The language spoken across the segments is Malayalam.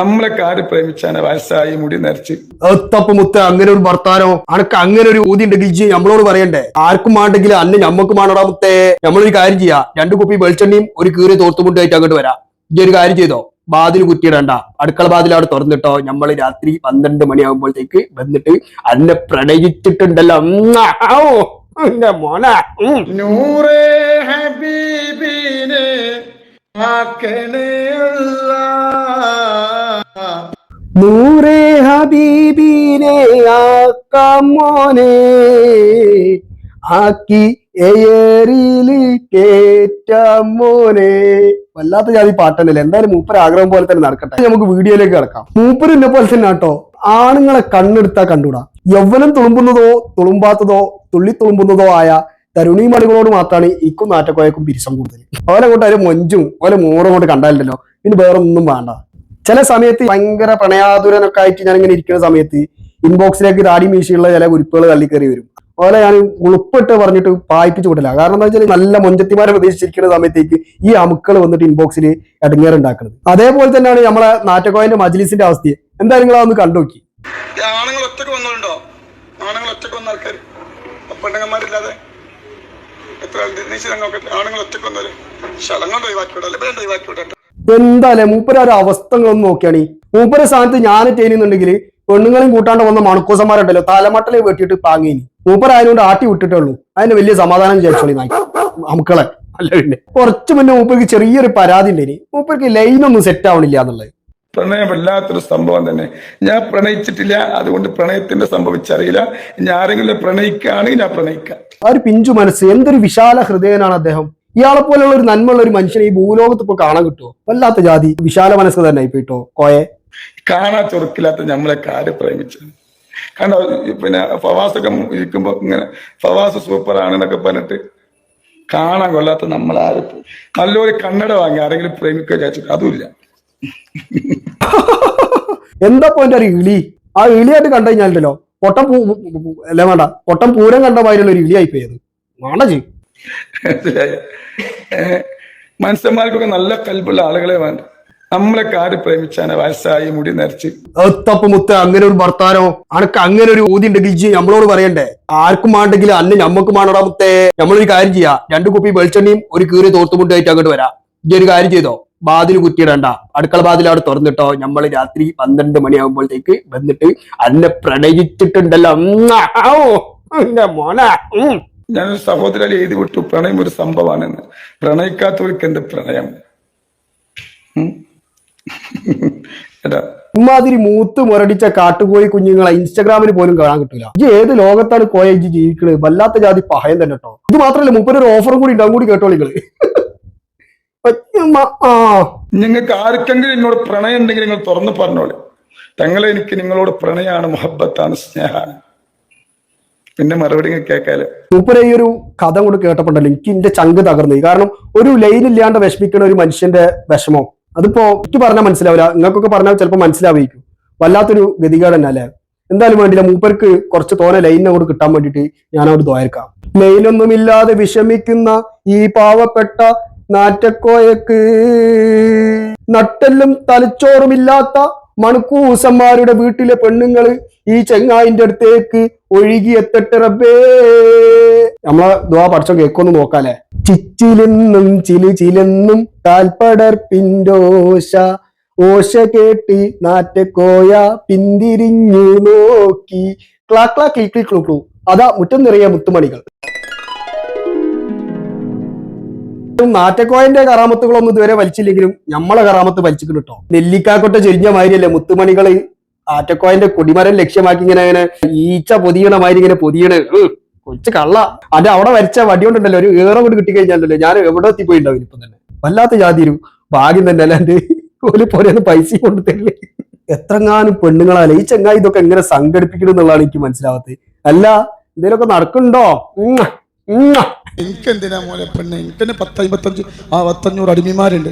നമ്മളൊക്കെ ആര് പ്രേമിച്ചാണ് വയസ്സായി മുടി നരച്ച്. മുത്ത അങ്ങനെ ഒരു ഭർത്താനോ അനക്ക് അങ്ങനെ ഒരു ഊതി ഉണ്ടെങ്കിൽ നമ്മളോട് പറയണ്ടേ? ആർക്കും വേണ്ടെങ്കിൽ അന്ന് ഞമ്മക്ക് മാണടാ മുത്തേ. നമ്മളൊരു കാര്യം ചെയ്യാ. രണ്ട് കുപ്പി വെളിച്ചെണ്ണയും ഒരു കീറി തോർത്തുമുട്ടായിട്ട് അങ്ങോട്ട് വരാം. ഈ ഒരു കാര്യം ചെയ്തോ? ബാതിൽ കുത്തിയിടണ്ട. അടുക്കള ബാതിൽ അവിടെ തുറന്നിട്ടോ? നമ്മൾ രാത്രി പന്ത്രണ്ട് മണിയാകുമ്പോഴത്തേക്ക് വന്നിട്ട് അന്നെ പ്രണയിച്ചിട്ടുണ്ടല്ലോ. മോന. നൂറേ ഹബീബിനെ ആക്കണേ. നൂറേ ഹബീബിനെ ആക്കാം മോനെ. ആക്കി എയറിൽ കേറ്റാം വല്ലാത്ത ജാതി പാട്ടല്ലേ എന്തായാലും മൂപ്പർ ആഗ്രഹം പോലെ തന്നെ നടക്കട്ടെ. നമുക്ക് വീഡിയോയിലേക്ക് കിടക്കാം. മൂപ്പർ എന്നെ പോലെ തന്നെ കേട്ടോ ആണുങ്ങളെ കണ്ണെടുത്താ കണ്ടുടാ. യൗവനം തുളുമ്പുന്നതോ തുളുമ്പാത്തതോ തുള്ളി തുളുമ്പുന്നതോ ആയ തരുണീമണികളോട് മാത്രമാണ് ഇക്കും നാറ്റക്കോയക്കും പിരിസം കൂടുതൽ. ഓലെ കൊണ്ട് മൊഞ്ചും ഓലെ മോറും കൊണ്ട് കണ്ടാലല്ലോ ഇനി വേറെ ഒന്നും വേണ്ട. ചില സമയത്ത് ഭയങ്കര പ്രണയാതുരനൊക്കെ ആയിട്ട് ഞാൻ ഇങ്ങനെ ഇരിക്കുന്ന സമയത്ത് ഇൻബോക്സിലേക്ക് താടി മീശയുള്ള ചില കുരിപ്പുകൾ തള്ളിക്കറി വരും. അതുപോലെ ഞാൻ ഉളുപ്പിട്ട് പറഞ്ഞിട്ട് പായിപ്പിച്ചു വിടില്ല കാരണം എന്താ വെച്ചാൽ നല്ല മൊഞ്ചത്തിമാരെ പ്രതീക്ഷിച്ചിരിക്കുന്ന സമയത്തേക്ക് ഈ അമുക്കൾ വന്നിട്ട് ഇൻബോക്സിൽ ഇടങ്ങേറുണ്ടാക്കുന്നത് അതേപോലെ തന്നെയാണ് നമ്മളെ നാറ്റക്കോയന്റെ മജ്ലിസിന്റെ അവസ്ഥ എന്തായാലും നിങ്ങൾ അതൊന്ന് കണ്ടുനോക്കി. ആണുങ്ങൾ ഒറ്റയ്ക്ക് വന്നതുണ്ടോ ആണുങ്ങൾ ഒറ്റയ്ക്ക് വന്ന ആൾക്കാർ പെണ്ണുങ്ങന്മാരില്ലാതെ? എത്ര നിശ്ചിതങ്ങൾക്ക് ആണുങ്ങൾ ഒറ്റയ്ക്ക് വന്നവര്? ശലങ്ങൾ ഒഴിവാക്കി വിടാം അല്ലെങ്കിൽ ഒഴിവാക്കി വിടട്ടെ എന്താല്ലേ? മൂപ്പര ഒരു അവസ്ഥകളൊന്നും നോക്കിയാണ്. മൂപ്പര സ്ഥാനത്ത് ഞാൻ ചെയ്യുന്നുണ്ടെങ്കിൽ പെണ്ണുങ്ങളെയും കൂട്ടാണ്ട് വന്ന മണക്കൂസന്മാരുണ്ടല്ലോ. തലമട്ടലെ വെട്ടിയിട്ട് പാങ്ങിനി. മൂപ്പര ആയതുകൊണ്ട് ആട്ടി വിട്ടിട്ടുള്ളൂ അതിന് വലിയ സമാധാനം വിചാരിച്ചോളി നായി. നമുക്കളെ അല്ല പിന്നെ. കുറച്ച് മുന്നേ മൂപ്പർക്ക് ചെറിയൊരു പരാതി ഉണ്ടേനി. മൂപ്പർക്ക് ലൈനൊന്നും സെറ്റ് ആവണില്ല എന്നുള്ളത്. പ്രണയം വല്ലാത്തൊരു സംഭവം തന്നെ. ഞാൻ പ്രണയിച്ചിട്ടില്ല. അതുകൊണ്ട് പ്രണയത്തിന്റെ സംഭവിച്ചറിയില്ല ഞാൻ ആരെങ്കിലും പ്രണയിക്കുകയാണെങ്കിൽ ഞാൻ പ്രണയിക്കാം. ആ ഒരു പിഞ്ചു മനസ്സ്. എന്തൊരു വിശാല ഹൃദയനാണ് അദ്ദേഹം. ഇയാളെ പോലെയുള്ള ഒരു നന്മയുള്ള ഒരു മനുഷ്യനെ ഈ ഭൂലോകത്ത് ഇപ്പൊ കാണാൻ കിട്ടുമോ വല്ലാത്ത ജാതി. വിശാല മനസ്സ് തന്നെ ഇപ്പൊ കേട്ടോ കോയെ? കാണാൻ ചൊറുക്കില്ലാത്ത നമ്മളെ കാര്യ പ്രേമിച്ചത്. കണ്ടോ പിന്നെ ഫവാസൊക്കെ ഇരിക്കുമ്പോ ഇങ്ങനെ ഫവാസ് സൂപ്പർ ആണെന്നൊക്കെ പറഞ്ഞിട്ട് കാണാൻ കൊള്ളാത്ത നമ്മളാര് നല്ലൊരു കണ്ണട വാങ്ങി ആരെങ്കിലും പ്രേമിക്കുക വിചാരിച്ചിട്ട് അതുമില്ല. എന്താ പോയിന്റ് ഒരു ഇളി? ആ ഇളിയായിട്ട് കണ്ടു കഴിഞ്ഞാലുണ്ടല്ലോ പൊട്ടം പൂ അല്ല വേണ്ട. പൊട്ടം പൂരം കണ്ട മാതിരിയുള്ള ഒരു ഇളിയായി പോയത്. വേണ്ട ചെയ്യും മനസ്സിലായോ? മനുഷ്യന്മാർക്കൊക്കെ നല്ല കൽപ്പുള്ള ആളുകളെ വേണ്ട. നമ്മളെ കാര് പ്രേമിച്ചാണ് വയസ്സായി മുടി നരച്ച്. മുത്ത അങ്ങനെ ഒരു ഭർത്താനോ അനക്ക് അങ്ങനെ ഒരു ഊതി ഉണ്ടെങ്കിൽ ജി നമ്മളോട് പറയണ്ടേ? ആർക്കും വേണ്ടെങ്കിൽ അന്ന് ഞമ്മക്ക് മാണടാ മുത്തേ. നമ്മളൊരു കാര്യം ചെയ്യാ. രണ്ട് കുപ്പി വെളിച്ചെണ്ണയും ഒരു കീറി തോർത്തുമുട്ടായിട്ട് അങ്ങോട്ട് വരാം. ഇജ്ജ് ഒരു കാര്യം ചെയ്തോ? ബാതിൽ കുത്തിയിടണ്ട. അടുക്കള ബാതിൽ അവിടെ തുറന്നിട്ടോ? നമ്മൾ രാത്രി പന്ത്രണ്ട് മണിയാകുമ്പോഴത്തേക്ക് വന്നിട്ട് അന്നെ പ്രണയിച്ചിട്ടുണ്ടല്ലോ. മോനെ. ഞാനൊരു സഹോദരൻ എഴുതി വിട്ടു. പ്രണയം ഒരു സംഭവമാണെന്ന്. പ്രണയിക്കാത്തവർക്ക് എന്റെ പ്രണയം? എടാ. ഇമാതിരി മൂത്ത് മുരടിച്ച കാട്ടുകോഴി കുഞ്ഞുങ്ങളെ ഇൻസ്റ്റാഗ്രാമിൽ പോലും കാണാൻ കിട്ടില്ല ഇത് ഏത് ലോകത്താണ് കോയ ജീവിക്കുന്നത് വല്ലാത്ത ജാതി പഹയം തന്നെ കേട്ടോ ഇത് മാത്രല്ല മുപ്പത് ഒരു ഓഫറും കൂടി ഉണ്ടാവും കൂടി കേട്ടോ നിങ്ങൾ. നിങ്ങൾക്ക് ആർക്കെങ്കിലും എന്നോട് പ്രണയം ഉണ്ടെങ്കിൽ നിങ്ങൾ തുറന്നു പറഞ്ഞോളൂ. തങ്ങളെ എനിക്ക് നിങ്ങളോട് പ്രണയാണ് മുഹബത്താണ് സ്നേഹമാണ്. പിന്നെ മറുപടി കേൾക്കാലോ. മൂപ്പരെ ഈ ഒരു കഥ കൊണ്ട് കേട്ടപ്പോണ്ടല്ലോ എനിക്ക് എന്റെ ചങ്ക് തകർന്നു. കാരണം ഒരു ലൈൻ ഇല്ലാണ്ട് വിഷമിക്കുന്ന ഒരു മനുഷ്യന്റെ വിഷമം. അതിപ്പോ എനിക്ക് പറഞ്ഞാൽ മനസ്സിലാവില്ല നിങ്ങൾക്കൊക്കെ പറഞ്ഞാൽ ചിലപ്പോൾ മനസ്സിലാവുമായിരിക്കും വല്ലാത്തൊരു ഗതികേട് തന്നെ അല്ലേ? എന്തായാലും വേണ്ടില്ല മൂപ്പർക്ക് കുറച്ച് തോനെ ലൈൻ അങ്ങോട്ട് കിട്ടാൻ വേണ്ടിയിട്ട് ഞാൻ അവിടെ ദ്വാരക്കാം. ലൈനൊന്നുമില്ലാതെ വിഷമിക്കുന്ന ഈ പാവപ്പെട്ട നാറ്റക്കോയക്ക് നട്ടെല്ലും തലച്ചോറുമില്ലാത്ത മണക്കൂസന്മാരുടെ വീട്ടിലെ പെണ്ണുങ്ങൾ ഈ ചെങ്ങായിന്റെ അടുത്തേക്ക് ഒഴുകി എത്തട്ടെ റബ്ബേ. നമ്മളെ ദ്വാ പഠിച്ചോ കേക്കൊന്ന് നോക്കാല്ലേ? ചിച്ചിലെന്നും ചിലി ചിലെന്നും കാൽപ്പടർപ്പിൻഡോശ ഓശ കേട്ടി നാറ്റക്കോയ പിന്തിരിഞ്ഞു നോക്കി. ക്ലി ക്ലൂ ക്ലൂ. അതാ മുറ്റം നിറയെ മുത്തുമണികൾ. നാറ്റക്കോയന്റെ കറാമത്തുകളൊന്നും ഇതുവരെ വലിച്ചില്ലെങ്കിലും നമ്മളെ കറാമത്ത് വലിച്ചിട്ടുണ്ട് കേട്ടോ നെല്ലിക്കാക്കൊട്ട ചെരിഞ്ഞ മാതിരിയല്ലേ മുത്തുമണികൾ ആറ്റക്കോയന്റെ കൊടിമരം ലക്ഷ്യമാക്കി ഇങ്ങനെ ഇങ്ങനെ ഈച്ച പൊതിയണ മാതിരി ഇങ്ങനെ പൊതിയണ്. കൊച്ചു കള്ള. അത് അവിടെ വരച്ച വടി കൊണ്ടുണ്ടല്ലോ ഒരു ഏറെ കൊണ്ട് കിട്ടിക്കഴിഞ്ഞാലല്ലോ ഞാൻ എവിടെ എത്തിപ്പോയിണ്ടാവും ഇപ്പം തന്നെ. വല്ലാത്ത ജാതി ഒരു ഭാഗ്യം തന്നെ അല്ലാണ്ട് ഒരു പോലെ പൈസ കൊണ്ട് തരില്ലേ എത്രങ്ങാനും പെണ്ണുങ്ങളാണ്. ഈ ചങ്ങായി ഇതൊക്കെ എങ്ങനെ സംഘടിപ്പിക്കണം എന്നുള്ളതാണ് എനിക്ക് മനസ്സിലാവാത്തത്. അല്ല എന്തെങ്കിലുമൊക്കെ നടക്കുന്നുണ്ടോ. എനിക്കെന്തിനാ മോനെ പെണ്ണ്? എനിക്കെന്നെ പത്ത് അമ്പത്തഞ്ച് ആ പത്തഞ്ഞൂറ് അടിമിമാരുണ്ട്.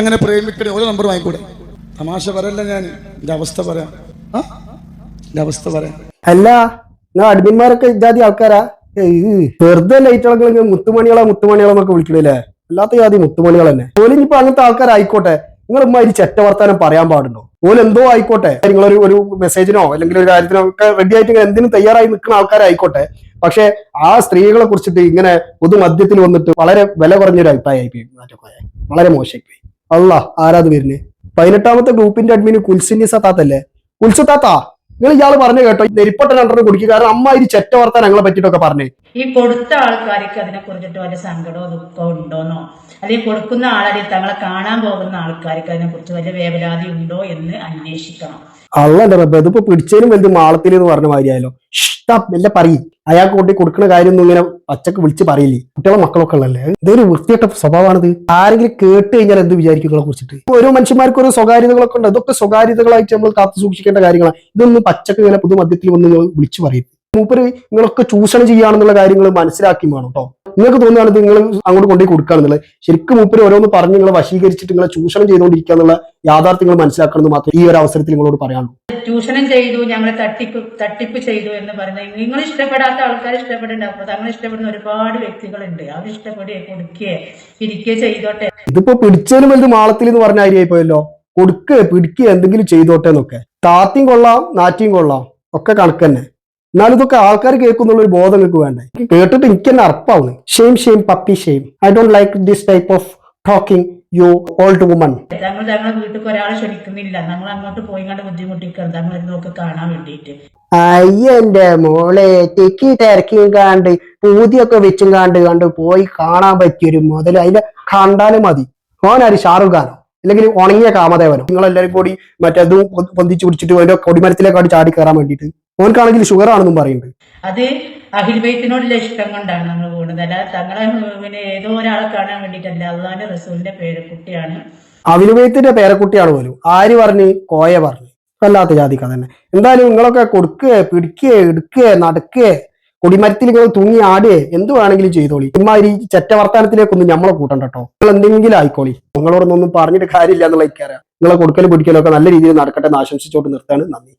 അങ്ങനെ പ്രേമിക്കണേ ഓരോ നമ്പർ വാങ്ങിക്കൂടെ? തമാശ പറയല്ല ഞാൻ. എന്റെ അവസ്ഥ പറയാം. ആ? എന്റെ അവസ്ഥ പറയാം. അല്ല അടിമിമാരൊക്കെ അഡ്മിന്മാരൊക്കെ ജാതി ആൾക്കാരാ? വെറുതെ ലൈറ്റ് ഇളങ്ങൾ മുത്തുമണികളെ മുത്തുമണികളെന്നൊക്കെ വിളിക്കണില്ലേ? അല്ലാത്ത ജാതി മുത്തുമണികൾ തന്നെ പോലും ഇനിയിപ്പോ അങ്ങനത്തെ ആൾക്കാരായിക്കോട്ടെ? നിങ്ങൾ ഇമ്മാതിരി ചെറ്റ വർത്താനം പറയാൻ പാടുണ്ടോ? ഓൻ എന്തോ ആയിക്കോട്ടെ. നിങ്ങളൊരു ഒരു മെസ്സേജിനോ അല്ലെങ്കിൽ ഒരു കാര്യത്തിനോ ഒക്കെ റെഡി ആയിട്ട് എന്തിനും തയ്യാറായി നിൽക്കുന്ന ആൾക്കാരായിക്കോട്ടെ പക്ഷെ ആ സ്ത്രീകളെ കുറിച്ചിട്ട് ഇങ്ങനെ പൊതുമധ്യത്തിൽ വന്നിട്ട് വളരെ വില കുറഞ്ഞൊരു അഭിപ്രായമായി പോയി മാറ്റൊക്കെ വളരെ മോശമായി അല്ല ആരാത് വരുന്നത് പതിനെട്ടാമത്തെ ഗ്രൂപ്പിന്റെ അഡ്മിന് കുൽസിനി സത്താത്തല്ലേ കുൽസത്താത്ത നിങ്ങൾ ഇയാൾ പറഞ്ഞു കേട്ടോ നെരിപ്പട്ട രണ്ടെണ്ണം കുടിക്കുക കാരണം അമ്മ ഇത് ചെറ്റ വർത്താൻ ഞങ്ങളെ പറ്റിയിട്ടൊക്കെ പറഞ്ഞേ. ഈ കൊടുത്ത ആൾക്കാർക്ക് അതിനെ കുറിച്ചിട്ട് വല്ല സങ്കടമോ ദുഃഖമോ ഉണ്ടോന്നോ? അല്ലെങ്കിൽ കൊടുക്കുന്ന ആളെ തങ്ങളെ കാണാൻ പോകുന്ന ആൾക്കാർക്ക് അതിനെ കുറിച്ച് വല്ല വേവലാതി ഉണ്ടോ എന്ന് അന്വേഷിക്കണം. അല്ല ഇതിപ്പോ പിടിച്ചതിനും വലുത് മാളത്തിൽ എന്ന് പറഞ്ഞ മാതിരിയായാലോ ഇഷ്ടം മെല്ലെ പറയും. അയാൾക്ക് കൊണ്ടി കൊടുക്കുന്ന കാര്യം ഒന്നും ഇങ്ങനെ പച്ചക്ക് വിളിച്ച് പറയില്ലേ? കുട്ടികളെ മക്കളൊക്കെ ഉള്ളല്ലേ? ഇതൊരു വൃത്തിയായിട്ട സ്വഭാവമാണിത്. ആരെങ്കിലും കേട്ട് കഴിഞ്ഞാൽ എന്ത് വിചാരിക്കും കുറിച്ചിട്ട്? ഓരോ മനുഷ്യന്മാർക്ക് ഓരോ സ്വകാര്യതകളൊക്കെ ഉണ്ട്. അതൊക്കെ സ്വകാര്യതകളായിട്ട് നമ്മൾ കാത്തു സൂക്ഷിക്കേണ്ട കാര്യങ്ങളാണ്. ഇതൊന്നും പച്ചക്ക് ഇങ്ങനെ പുതുമധ്യത്തിൽ വന്ന് വിളിച്ചു പറയും മൂപ്പര് നിങ്ങളൊക്കെ ചൂഷണം ചെയ്യുകയാണെന്നുള്ള കാര്യങ്ങൾ മനസ്സിലാക്കി വേണം കേട്ടോ നിങ്ങൾക്ക് തോന്നുകയാണ് നിങ്ങൾ അങ്ങോട്ട് കൊണ്ടുപോയി കൊടുക്കുകയാണെന്നുള്ളത് ശരിക്കും മൂപ്പര് ഓരോന്ന് പറഞ്ഞ് നിങ്ങളെ വശീകരിച്ചിട്ട് നിങ്ങളെ ചൂഷണം ചെയ്തുകൊണ്ടിരിക്കുക എന്നുള്ള യാഥാർത്ഥ്യങ്ങൾ മനസ്സിലാക്കണമെന്ന് മാത്രമേ ഈ ഒരു അവസരത്തിൽ നിങ്ങളോട് പറയാനുള്ളൂ. ചൂഷണം ചെയ്തു ഞങ്ങളെ തട്ടിപ്പ് തട്ടിപ്പ് ചെയ്തു എന്ന് പറയുന്നത് നിങ്ങൾ ഇഷ്ടപ്പെടാത്ത ആൾക്കാർ ഇഷ്ടപ്പെടേണ്ട അപ്പൊ തങ്ങൾ ഇഷ്ടപ്പെടുന്ന ഒരുപാട് വ്യക്തികളുണ്ട്. അവർ ഇഷ്ടപ്പെടുകയെ കൊടുക്കുകയെ ഇരിക്കുകയെ ചെയ്തോട്ടെ. ഇതിപ്പോ പിടിച്ചതിന് വലുത് മാളത്തിൽ എന്ന് പറഞ്ഞ കാര്യമായി പോയല്ലോ കൊടുക്കുക പിടിക്കുക എന്തെങ്കിലും ചെയ്തോട്ടെ എന്നൊക്കെ. താത്തിയും കൊള്ളാം നാറ്റിയും കൊള്ളാം. ഒക്കെ കണക്ക് തന്നെ. എന്നാലും ഇതൊക്കെ ആൾക്കാർ കേൾക്കുന്നുള്ള ഒരു ബോധം നിങ്ങൾക്ക് വേണ്ടേ? കേട്ടിട്ട് എനിക്ക് തന്നെ അർപ്പാവുന്നു. Shame shame puppy shame I don't like this type of talking you old woman ഞങ്ങൾ ഞങ്ങളെ വീട്ടിൽ ഒരാളെ ക്ഷണിക്കുന്നില്ല. ഞങ്ങൾ അങ്ങോട്ട് പോയി കണ്ട് ബുദ്ധിമുട്ടിക്കണം. ഞങ്ങൾ ഇതൊക്കെ കാണാൻ വേണ്ടിയിട്ട്. അയ്യന്റെ മോളെ തെക്കി തിരക്കിയും കാണ്ട് പൂതിയൊക്കെ വെച്ചും കാണ്ട് കണ്ട് പോയി കാണാൻ പറ്റിയൊരു മുതൽ അതിന്റെ കണ്ടാലും മതി. ഓനാര് ഷാറുഖ് ഖാനോ? അല്ലെങ്കിൽ ഉണങ്ങിയ കാമദേവനോ? നിങ്ങളെല്ലാരും കൂടി മറ്റേതും അതും പൊന്തിച്ചു പിടിച്ചിട്ട് അതിന്റെ കൊടിമരത്തിലേക്കാട് ചാടി കയറാൻ വേണ്ടിയിട്ട്. ഓനക്കാണെങ്കിൽ ഷുഗർ ആണെന്നും പറയുന്നുണ്ട്. അത് അഹിൽബൈത്തിനോടുള്ള ഇഷ്ടം കൊണ്ടാണ് നമ്മൾ പോകുന്നത് അല്ല തങ്ങളെ പിന്നെ ഏതോ ഒരാളെ കാണാൻ വേണ്ടിട്ടല്ല അള്ളാന്റെ റസൂലിന്റെ പേരക്കുട്ടിയാണ് അഹിൽബൈത്തിന്റെ പേരക്കുട്ടിയാണ് പോലും. ആര് പറഞ്ഞ്? കോയ പറഞ്ഞു. വല്ലാത്ത ജാതിക്ക തന്നെ എന്തായാലും നിങ്ങളൊക്കെ കൊടുക്കുക പിടിക്കുക എടുക്കുക നടക്കുക കൊടിമരത്തിൽ നിങ്ങൾ തൂങ്ങി ആടുക എന്ത് വേണമെങ്കിലും ചെയ്തോളി. ഇമാരി ചെറ്റ വർത്താനത്തിലേക്കൊന്നും നമ്മളെ കൂട്ടണ്ട കേട്ടോ നിങ്ങൾ എന്തെങ്കിലും ആയിക്കോളി. നിങ്ങളോടൊന്നും പറഞ്ഞിട്ട് കാര്യമില്ല എന്നുള്ള എനിക്കറിയാം. നിങ്ങളെ കൊടുക്കലും പിടിക്കലും ഒക്കെ നല്ല രീതിയിൽ നടക്കട്ടെ എന്ന് ആശംസിച്ചോട്ട് നിർത്താണ് നന്ദി.